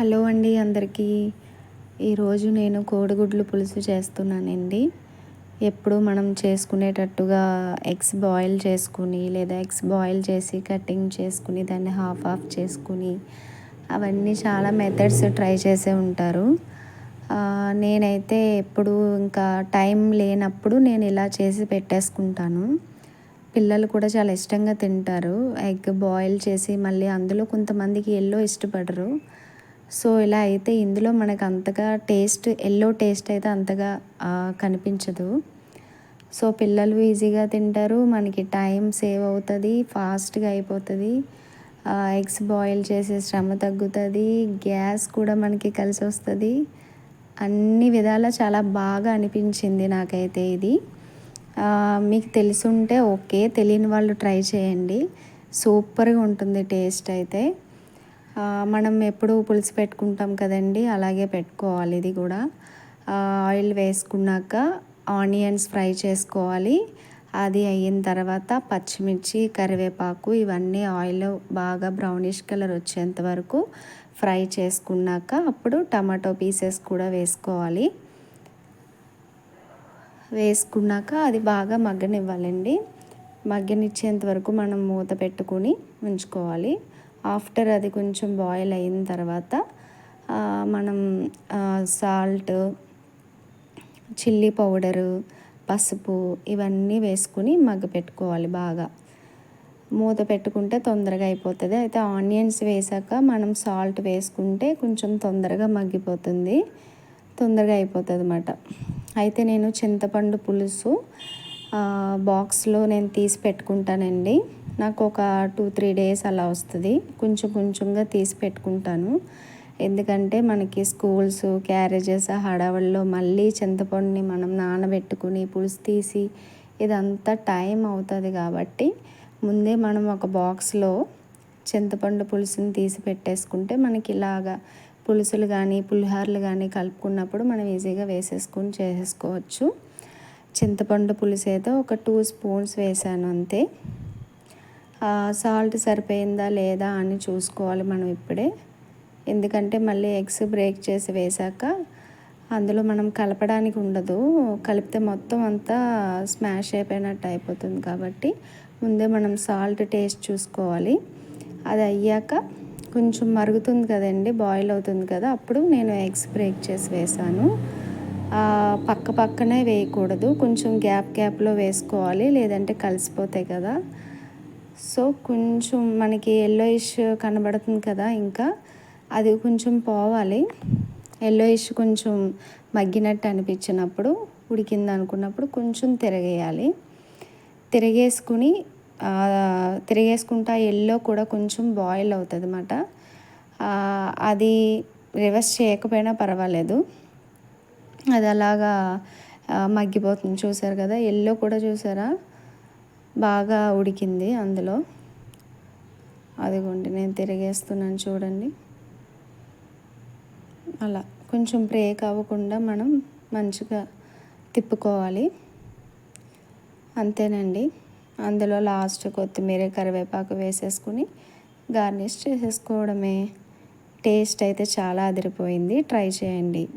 Hello అండి అందరికీ. ఈరోజు నేను కోడిగుడ్లు పులుసు చేస్తున్నానండి. ఎప్పుడు మనం చేసుకునేటట్టుగా ఎగ్స్ బాయిల్ చేసుకుని లేదా ఎగ్స్ బాయిల్ చేసి కటింగ్ చేసుకుని దాన్ని హాఫ్ హాఫ్ చేసుకుని అవన్నీ చాలా మెథడ్స్ ట్రై చేసే ఉంటారు. నేనైతే ఎప్పుడు ఇంకా టైం లేనప్పుడు నేను ఇలా చేసి పెట్టేసుకుంటాను. పిల్లలు కూడా చాలా ఇష్టంగా తింటారు. ఎగ్ బాయిల్ చేసి మళ్ళీ అందులో కొంతమందికి ఎల్లో ఇష్టపడరు. సో ఇలా అయితే ఇందులో మనకు అంతగా టేస్ట్ ఎల్లో టేస్ట్ అయితే అంతగా కనిపించదు. సో పిల్లలు ఈజీగా తింటారు. మనకి టైం సేవ్ అవుతుంది ఫాస్ట్గా అయిపోతుంది. ఎగ్స్ బాయిల్ చేసే శ్రమ తగ్గుతుంది గ్యాస్ కూడా మనకి కలిసి వస్తుంది. అన్ని విధాల చాలా బాగా అనిపించింది నాకైతే ఇది. మీకు తెలుసుంటే ఓకే తెలియని వాళ్ళు ట్రై చేయండి. సూపర్గా ఉంటుంది టేస్ట్ అయితే. మనం ఎప్పుడు పులుసు పెట్టుకుంటాం కదండి అలాగే పెట్టుకోవాలి ఇది కూడా. ఆయిల్ వేసుకున్నాక ఆనియన్స్ ఫ్రై చేసుకోవాలి. అది అయిన తర్వాత పచ్చిమిర్చి కరివేపాకు ఇవన్నీ ఆయిల్ బాగా బ్రౌనిష్ కలర్ వచ్చేంత వరకు ఫ్రై చేసుకున్నాక అప్పుడు టమాటో పీసెస్ కూడా వేసుకోవాలి. వేసుకున్నాక అది బాగా మగ్గనివ్వాలండి. మగ్గనిచ్చేంత వరకు మనం మూత పెట్టుకుని ఉంచుకోవాలి. ఆఫ్టర్ అది కొంచెం బాయిల్ అయిన తర్వాత మనం సాల్ట్ చిల్లీ పౌడరు పసుపు ఇవన్నీ వేసుకుని మగ్గ పెట్టుకోవాలి బాగా. మూత పెట్టుకుంటే తొందరగా అయిపోతుంది. అయితే ఆనియన్స్ వేసాక మనం సాల్ట్ వేసుకుంటే కొంచెం తొందరగా మగ్గిపోతుంది. తొందరగా అయిపోతుంది అన్నమాట అయితే నేను చింతపండు పులుసు బాక్స్లో నేను తీసి పెట్టుకుంటానండి. నాకు ఒక టూ త్రీ డేస్ అలా వస్తుంది. కొంచెం కొంచెంగా తీసి పెట్టుకుంటాను. ఎందుకంటే మనకి స్కూల్స్ క్యారేజెస్ హడావుల్లో మళ్ళీ చింతపండుని మనం నానబెట్టుకుని పులుసు తీసి ఇదంతా టైం అవుతుంది కాబట్టి ముందే మనం ఒక బాక్స్లో చింతపండు పులుసుని తీసి పెట్టేసుకుంటే మనకి ఇలాగా పులుసులు కానీ పులిహోరలు కానీ కలుపుకున్నప్పుడు మనం ఈజీగా వేసేసుకొని చేసేసుకోవచ్చు. చింతపండు పులుసు అయితే ఒక టూ స్పూన్స్ వేసాను అంతే. సాల్ట్ సరిపోయిందా లేదా అని చూసుకోవాలి మనం ఇప్పుడే. ఎందుకంటే మళ్ళీ ఎగ్స్ బ్రేక్ చేసి వేసాక అందులో మనం కలపడానికి ఉండదు. కలిపితే మొత్తం అంతా స్మాష్ అయిపోయినట్టు అయిపోతుంది కాబట్టి ముందే మనం సాల్ట్ టేస్ట్ చూసుకోవాలి. అది అయ్యాక కొంచెం మరుగుతుంది కదండి బాయిల్ అవుతుంది కదా అప్పుడు నేను ఎగ్స్ బ్రేక్ చేసి వేసాను పక్క పక్కనే వేయకూడదు. కొంచెం గ్యాప్ గ్యాప్లో వేసుకోవాలి లేదంటే కలిసిపోతాయి కదా. సో కొంచెం మనకి ఎల్లోయిష్ కనబడుతుంది కదా ఇంకా అది కొంచెం పోవాలి. ఎల్లోయిష్ కొంచెం మగ్గినట్టు అనిపించినప్పుడు ఉడికింది అనుకున్నప్పుడు కొంచెం తిరగేయాలి. తిరిగేసుకుని తిరిగేసుకుంటా ఎల్లో కూడా కొంచెం బాయిల్ అవుతుంది అన్నమాట అది రివర్స్ చేయకపోయినా పర్వాలేదు. అది అలాగా మగ్గిపోతుంది. చూసారు కదా ఎల్లో కూడా చూసారా? బాగా ఉడికింది అందులో. అదిగోండి నేను తిరిగేస్తున్నాను చూడండి. అలా కొంచెం బ్రేక్ అవ్వకుండా మనం మంచిగా తిప్పుకోవాలి. అంతేనండి. అందులో లాస్ట్ కొత్తిమీర కరివేపాకు వేసేసుకుని గార్నిష్ చేసేసుకోవడమే. టేస్ట్ అయితే చాలా అదిరిపోయింది. ట్రై చేయండి.